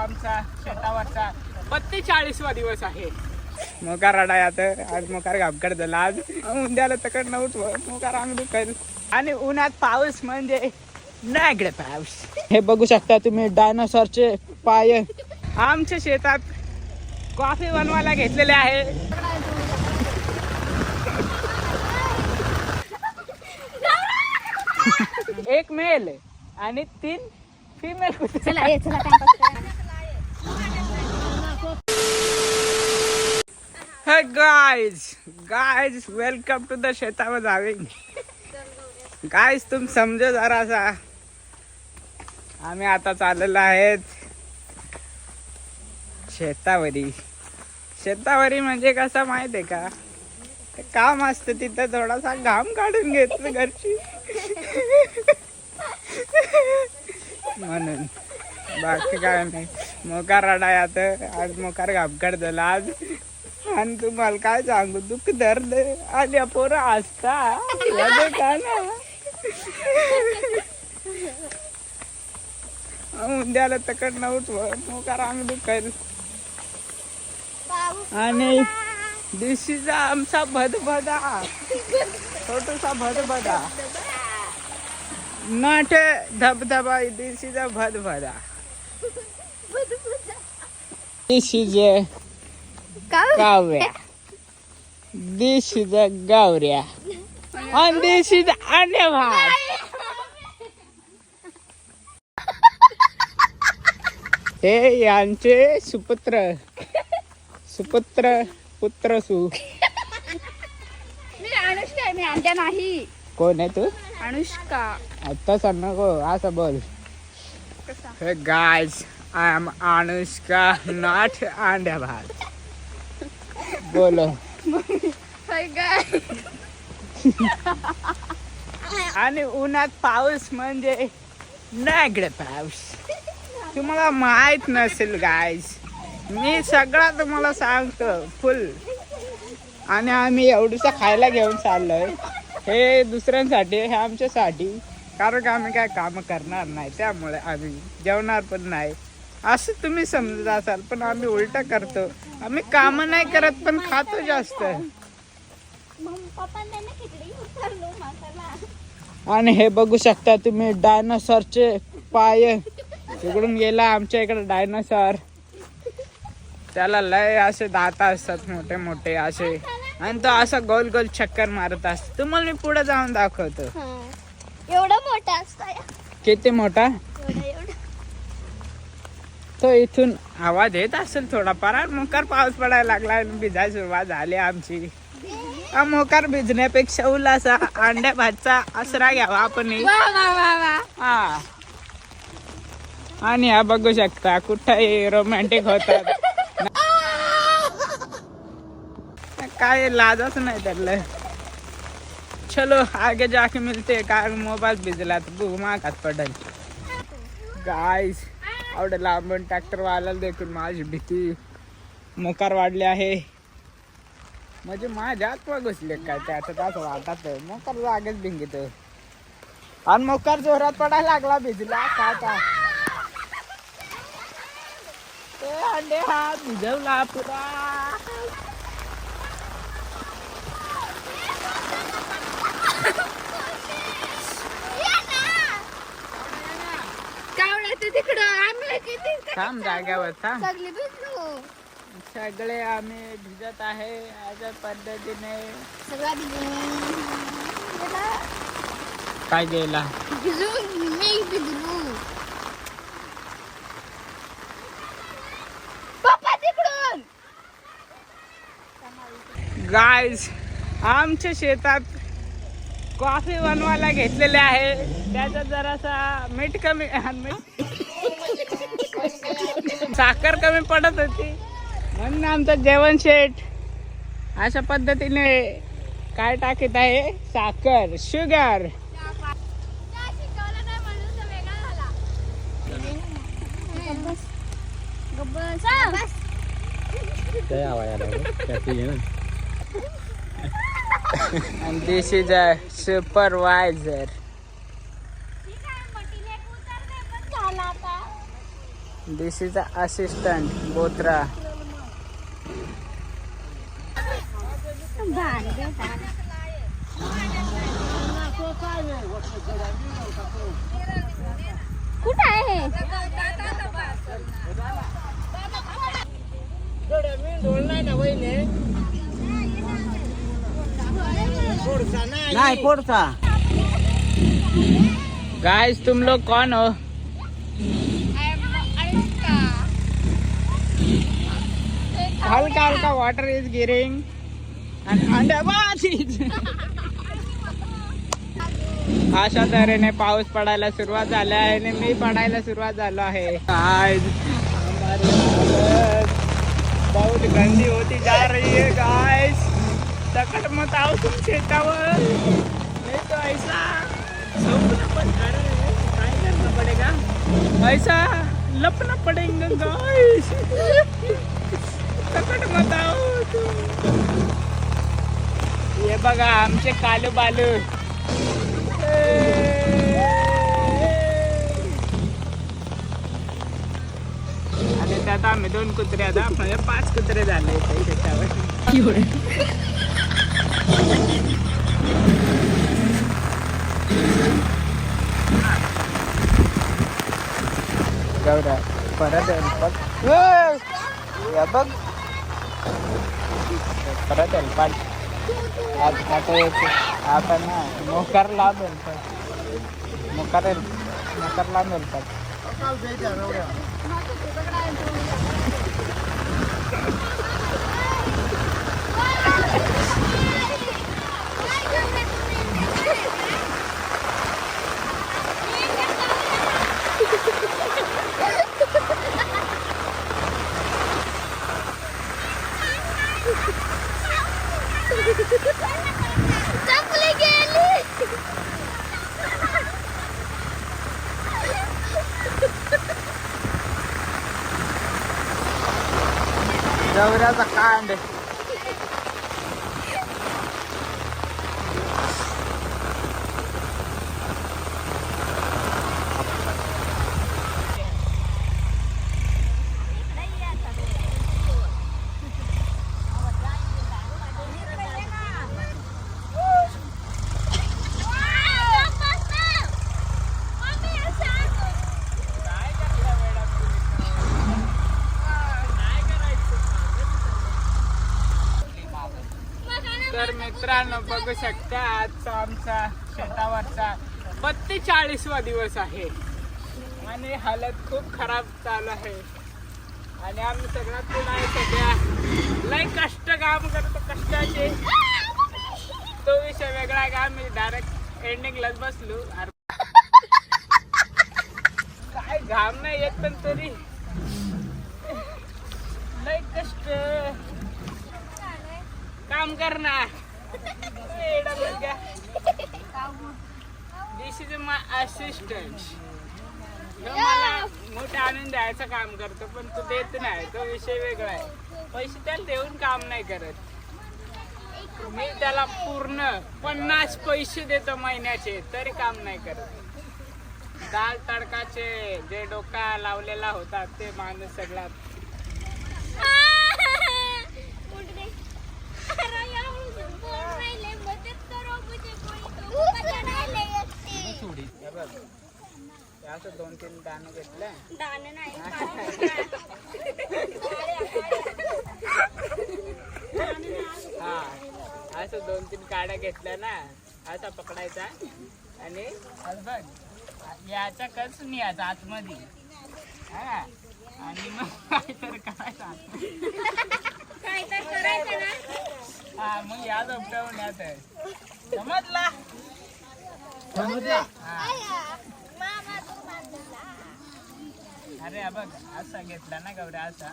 आमचा शेतावरचा बत्तेचाळीसवा दिवस आहे. मोकार रडाय आता आज मोकार घापकड झाला. आज उद्याला तकड नव्हतं. मोकार अंग दुखायला. आणि उन्हात पाऊस म्हणजे नागडे पाऊस. हे बघू शकता तुम्ही डायनासॉरचे पाय. आमच्या शेतात कॉफी बनवायला घेतलेले आहे. एक मेल आणि तीन फिमेल चला hey guys guys welcome to the guys, शेतावर जावे गाईज तुम समज जरासा. आम्ही आता चाललेलो आहेत शेतावरी. शेतावरी म्हणजे कसं माहीत आहे का? ते काम असतं तिथं थोडासा घाम काढून घेतलं घरची. म्हणून. बाकी काय नाही. मोकार रडाय आता आज मोकार घापकाड झाला आज. आणि तुम्हाला काय सांगू दुःख दर्द आणि पोरं याचं का ना उद्याला तकड नव्हतं मोकार अंग दुखायला आणि दिशीचा आमचा भदभदा. छोटूसा भदभदा. नाट धबधबा दिशीचा भदभदा. दिशीचे इज अ गावऱ्या. and this is अंडे भात. हे यांचे सुपुत्र. सुपुत्र पुत्र सु. मी अनुष्का मी अंड्या नाही. कोण आहे तू? अनुष्का. आता सांग नको असं बोल. Hey guys I am Anushka not अंड्या भात. बोलो आणि उन्हात पाऊस म्हणजे नागडे पाऊस. तुम्हाला माहीत नसेल गायज मी सगळा तुम्हाला सांगतो फुल आणि आम्ही एवढंसं खायला घेऊन चाललोय. हे दुसऱ्यांसाठी हे आमच्यासाठी. कारण का आम्ही काय काम करणार नाही त्यामुळे आम्ही जेवणार पण नाही. असं तुम्ही समजत असाल पण आम्ही उलट करतो. आम्ही काम नाही करत पण खातो जास्त. आणि हे बघू शकता तुम्ही डायनासॉरचे पाय. तिकडून गेला आमच्या इकडे डायनासॉर. त्याला लय असे दात असतात मोठे मोठे असे. आणि तो असा गोल गोल चक्कर मारत असतो. तुम्हाला मी पुढे जाऊन दाखवतो. एवढा मोठा असता? किती मोठा? तो इथून आवाज येत असेल थोडाफार. मोकार पाऊस पडायला लागला आणि भिजायला सुरुवात झाली आमची. मोकार भिजण्यापेक्षा उल्हासा अंड्या भातचा आसरा घ्यावा आपण. हा. आणि हा बघू शकता कुठे रोमॅन्टिक होतात. काय लाजच नाही त्यातलं. चलो आगे जाके मिलते कारण मोबाईल भिजला तर घुमा हात पडेल. गाईस आवड लांबून ट्रॅक्टर वाला देखील माझी भीती मकार वाढले आहे. म्हणजे माझ्यात आत्मा घुसले काय त्याच्यात असं वाटत मोकार जागेच भिंगीत आणि मोकार जोरात पडायला लागला भिजला. काय का ते अंडे हा भिजवला पुरा कावळ्याचं तिकडं आम्ही किती थांब जाग्यावर थांब. सगळी भिजलो सगळे आम्ही भिजत आहे अशा पद्धतीने. सगळा. काय गेला? भिजून मी भिजलो. पप्पा तिकडून. गायज आमच्या शेतात कॉफी बनवायला घेतलेले आहे. त्याच्यात जरासा मीठ कमी मीठ साखर कमी पडत होती. म्हणून आमचं जेवण शेट. अशा पद्धतीने काय टाकीत आहे? साखर sugar. and this is a is assistant Botra भारी बेटा. कुठं आहे हे? नाही पोडचा गाइस तुम लोग कौन हो हलका हलका वॉटर इज गिरिंग अशा तऱ्हेने पाऊस पडायला सुरुवात झाला आहे आणि मी पडायला सुरुवात झालो आहे. आज बहुत गंदी होती जा रही है गाइस सकट मत आओ तुम शेतावर. नहीं तो ऐसा सब पण काय करना पडेगा. ऐसा लपना पडेगा गाइस सकट मत हे बघा आमचे कालू बालू. आणि त्यात आम्ही दोन कुत्रे आता म्हणजे पाच कुत्रे झाले शेतावर गौरा परत बघ. बघ. परत येईल पण. आता आता येते आता ना मोकार लावेल पण मोकार मोकार लावेल पण चपली गेली गौऱ्याचा कांड तर मित्रांनो बघू शकता आजचा आमचा शेतावरचा बत्तेचाळीसवा दिवस आहे. आणि हालत खूप खराब चालू आहे. आणि आम्ही सगळ्यात आहे सध्या. लय कष्ट काम करतो कष्टाचे. तो विषय वेगळा का आम्ही डायरेक्ट एंडिंगलाच बसलो. काय घाम नाही येत पण तरी. लय कष्ट. काम करणार दिस इज माय असिस्टंट मला मोठे आणून द्यायचं काम करतो पण तू देत नाही. तो विषय वेगळा आहे. पैसे त्याला देऊन काम नाही करत. मी त्याला पूर्ण पन्नास पैसे देतो महिन्याचे तरी काम नाही करत. दाल तडकाचे जे डोका लावलेला होता ते माणूस सगळा हे बघ. हे असं दोन तीन दाणे घेतले हा. असं दोन तीन काड्या घेतल्या ना असा पकडायचा. आणि असं बघ याचा कच न्यायचा आतमध्ये. हा. आणि मग काहीतरी करायचं. आतमध्ये. हा मग या यात समजला समजला? अरे बघ असा घेतला ना गौऱ्या असा.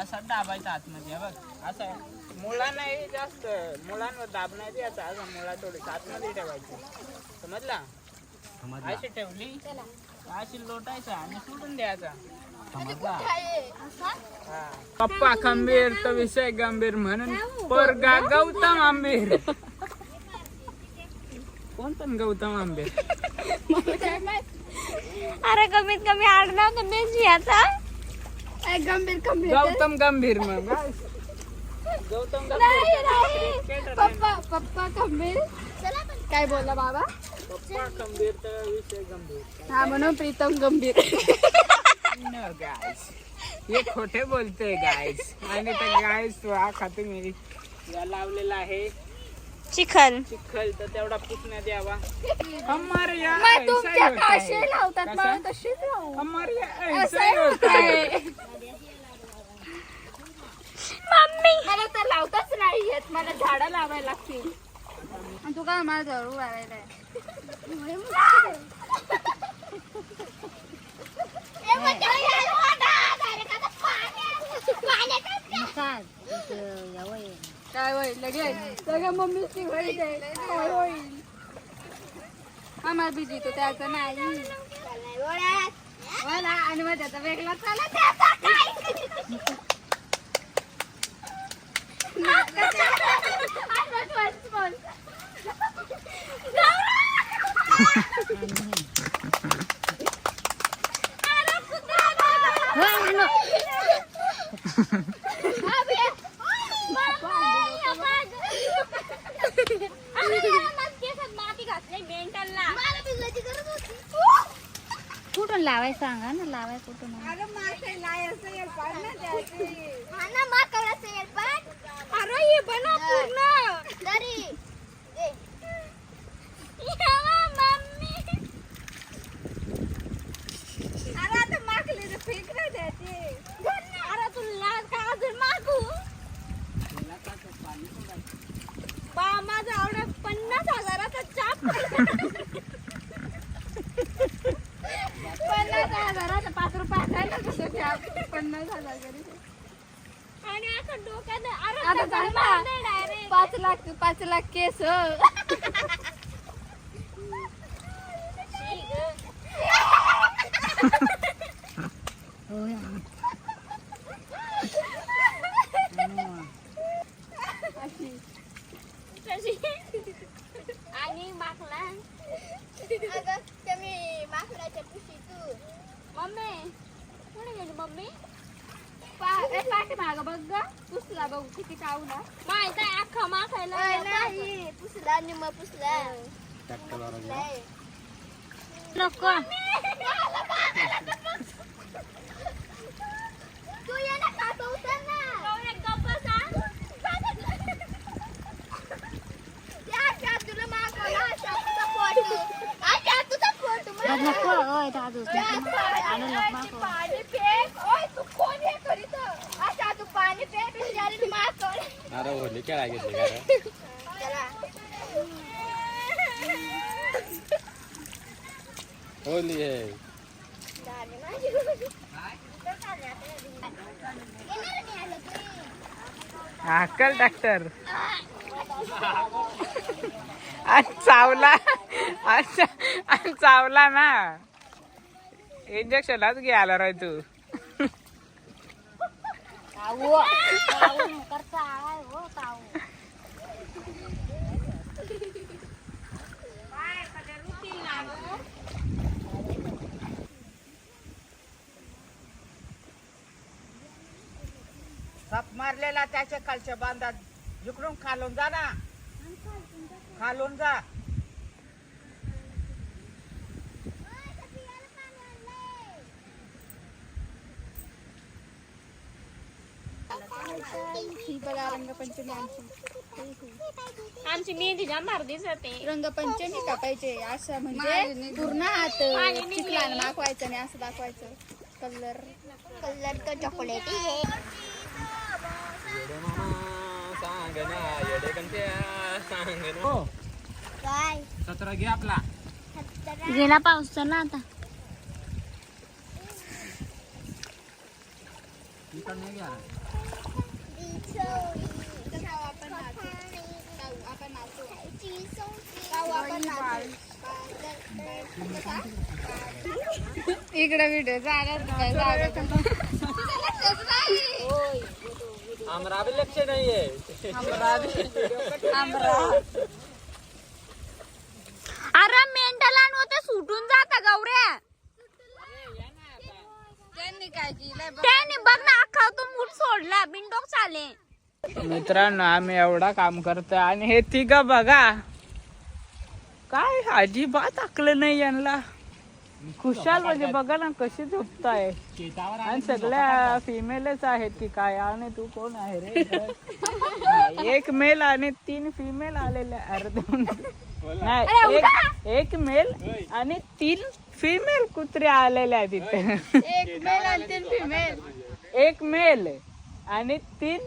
असा दाबायचा आतमध्ये बघ. असा मुळा नाही जास्त मुळांवर दाब नाही द्यायचा असा मुळा थोडी आतमध्ये ठेवायची. समजला? अशी ठेवली अशी लोटायचा आणि सोडून द्यायचा. समजला? पप्पा खंबीर तर विषय गंभीर म्हणून पोरगा गौतम आंबीर. कोण पण गौतम आंबीर अरे कमीत कमी आडनाव तर याचा नाही गंभीर गंभीर. गौतम गंभीर मग. गौतम नाही गंभीर नाही. पप्पा पप्पा गंभीर. काय बोलला बाबा? पप्पा गंभीर तर विषय गंभीर. हा म्हणून प्रीतम गंभीर. No, guys. हे खोटे बोलतोय गाईस आणि त्या गाईस तो हा खातो मी. या लावलेला आहे. चिखल. चिखल तर तेवढा पुसण्यात द्यावा. अमर या मग ऐसा ही तुमच्या होता है. काशी लावतात? मग तशीच लावू. अमर या असं ऐसा ही होता है. मम्मी. मला तर लावताच नाही येत. मला झाडं लावायला लागतील. आणि तू काय मला जवळ लावायला काय होईल? लगेच. सगळ्या मम्मीची होईल काय होईल? हा मला बिजी तो त्याचं नाही. मला आणि मग त्याचा वेगळा चालत त्याचा काय? लावाय सांगा ना लावाय कुठून अरे हे बना पूर्ण. अरे पाच लाख पाच लाख केस आणि माकला मम्मी कोणी गेली मम्मी पाठी माग बघ ग पुसला बघू किती कावला माहीत आहे अख्खा माखायला नाही पुसला निम पुसला नको तू ये ना खातो उतर ना गप्प सांग त्या तुला मागवला तुझा फोटो अच्छा तुझा फोटो आज नको ओय दादू आणू नको मागव. पाणी फेक ओय तू कोण हे करीत अच्छा तू पाणी फेक बिचारी होली खेळा घेतली का? होली आहे. अक्कल डॉक्टर आणि चावला. अच्छा आणि चावला ना. इंजेक्शनलाच घ्यायला राय तू काऊ काऊ करता आय हो काऊ साप मारलेला त्याच्या खालच्या बांधात. जिकडून खालून जा ना. खालून जा. ही बघा रंगपंचमी आमची आमची मेहंदी जांभार दिसते रंगपंचमी कापायचे असं म्हणजे पूर्ण हात चिखलानं माखवायचं आणि असं दाखवायचं. कलर. कलर तर चॉकलेट हो. काय? सतरा घे आपला. गेला पाऊस चला आता. इकडं नाही घ्या. इकडे व्हिडिओ आमरा बी लक्ष नाहीये अरे मेंटल होते सुटून जाता गौऱ्या त्यांनी काय केलंय त्याने बघ ना सोडला बिंडोक चाले मित्रांनो आम्ही एवढा काम करतोय आणि हे तिघ बघा. काय अजिबात आकलं नाही यांना. खुशाल म्हणजे बघा ना कशी झोपताय. आणि सगळ्या फिमेलच आहेत की काय आणि तू कोण आहे रे? एक मेल आणि तीन फिमेल आलेले अरे दोन नाही एक एक मेल आणि तीन फिमेल कुत्रे आलेले आहेत तिथे एक मेल आणि तीन फिमेल एक मेल आणि तीन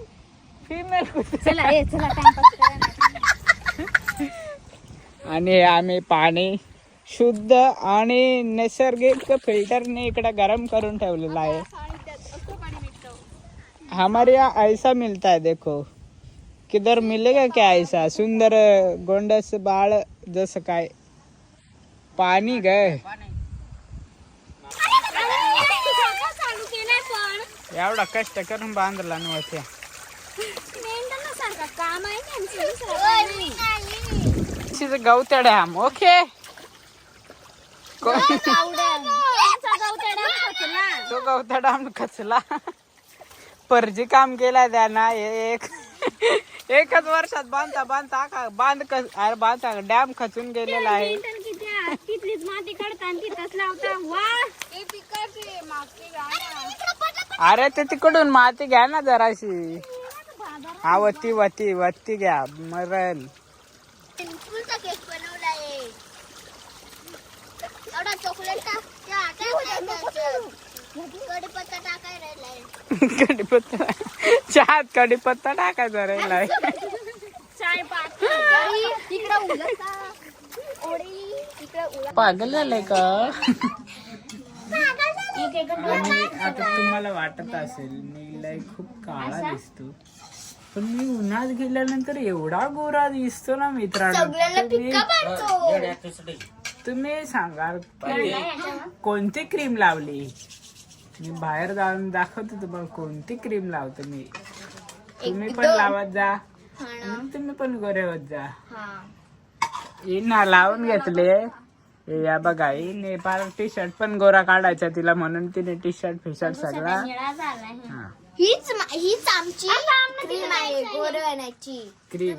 फिमेल कुत्रे. चला ये चला टाइमपास आणि आम्ही पाणी शुद्ध आणि नैसर्गिक फिल्टरने इकडे गरम करून ठेवलेलं आहे. हमारे यहाँ ऐसा मिलता है देखो. किधर मिलेगा क्या ऐसा? सुंदर गोंडस बाळ जसं काय. पाणी ग. चालू केलाय पण एवढा कष्ट करून बांधला नव्हत्या. गवत्या डॅम ओके तो गवता डॅम खचला. परजी काम केलाय त्यानं हे एक. एकच वर्षात बांधता बांधता आखा बांध कस अरे बांधता डॅम खचून गेलेला आहे. मेंढ्यानं किती आहे? तिथलीच माती काढता आणि तिथंच लावता. वा. ते पिकाचे माती अरे ते तिकडून माती घ्या ना जराशी. हा वती वती वती घ्या. मरल चॉकलेट कडीपत्ता टाकाय राहिलाय कढीपत्ता चहात कढीपत्ता टाकायचा राहिलाय पागल झालंय का? आणि आता तुम्हाला वाटत असेल मी लय खूप काळा दिसतो. पण मी उन्हात गेल्यानंतर एवढा गोरा दिसतो ना मित्रांनो. तुम्ही सांगा की कोणती क्रीम लावली? मी बाहेर जाऊन दाखवतो तुम्हाला कोणती क्रीम लावतो मी. तुम्ही पण लावत जा. तुम्ही पण गोरे होत जा. ही. ना लावून घेतले. हे या बघा हिने पार टी शर्ट पण गोरा काढायचा तिला म्हणून तिने टी शर्ट फिशर्ट सगळा हा. हीच हीच आमची क्रीम आहे गोरवण्याची क्रीम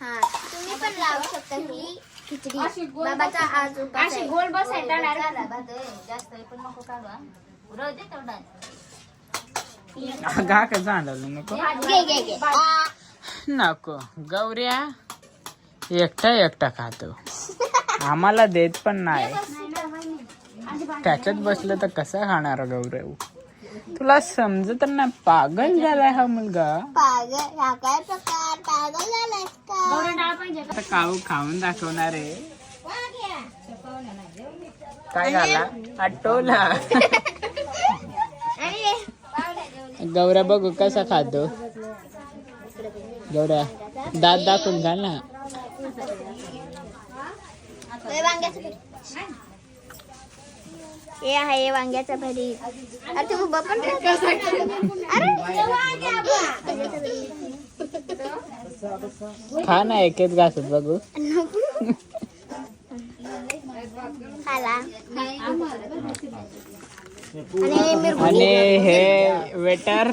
हा. तुम्ही पण लावू शकता ही. खिचडी. बाबाचा आज अशी गोल बसायचा जास्त पण नको काढू हा. उरव दे तेवढा. गा का झालं नको? घे घे घे. नको. गौऱ्या एकटा एकटा खातो. आम्हाला देत पण नाही. त्याच्यात बसलं तर कसं खाणार गौरव तुला समजत ना पागल झालाय हा मुलगा. पागल हा काय प्रकार? पागल झालायस का? आता काऊ खाऊन दाखवणार आहे. काय झाला? आटोला गौऱ्या बघू कसा खातो. गौऱ्या दात दाखवून घाल ना. हे आहे वांग्याचं भरीत. अरे तू उभा पण. अरे खा ना एक एक घासत बघू. खाला. आणि हे वेटर.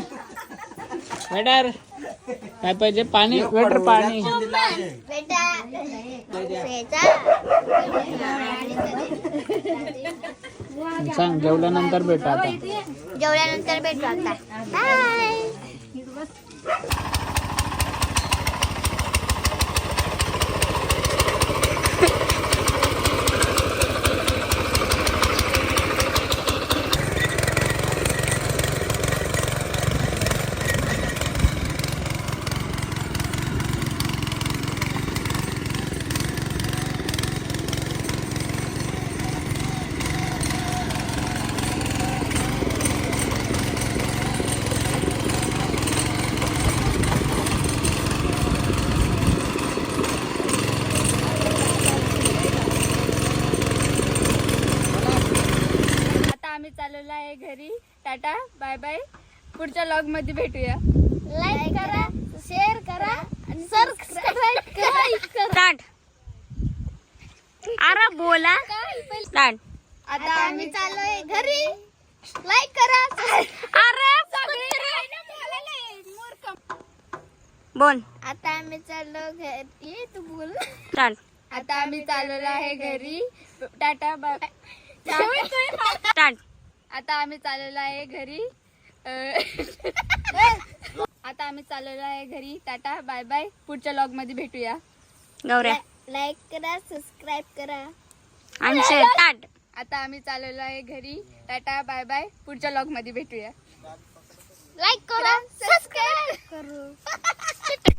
वेटर. काय पाहिजे? पाणी? वेटर पाणी. बेटा सांग जेवल्यानंतर भेटा आता. जेवल्यानंतर भेटू आता. बाय आता आम्ही चाललेलो आहे घरी टाटा बाय बाय पुढच्या लॉगमध्ये भेटूया. लाईक करा शेअर करा आणि सबस्क्राईब करा. अरे बोला. आता आम्ही चाललोय घरी. लाईक करा अरे बोल. आता आम्ही चाललो घरी. तू बोल. चाल आता आम्ही चाललेलो आहे घरी. Tata bye. स्टार्ट आता आम्ही चाललेलो आहे घरी. आता आम्ही चाललेलो आहे घरी. Tata bye bye. पुढच्या लॉगमध्ये भेटूया. गौऱ्या. लाईक करा सबस्क्राईब करा. आणि स्टार्ट आता आम्ही चाललेलो आहे घरी. Tata bye bye. पुढच्या लॉगमध्ये भेटूया. लाईक करा सबस्क्राईब करू.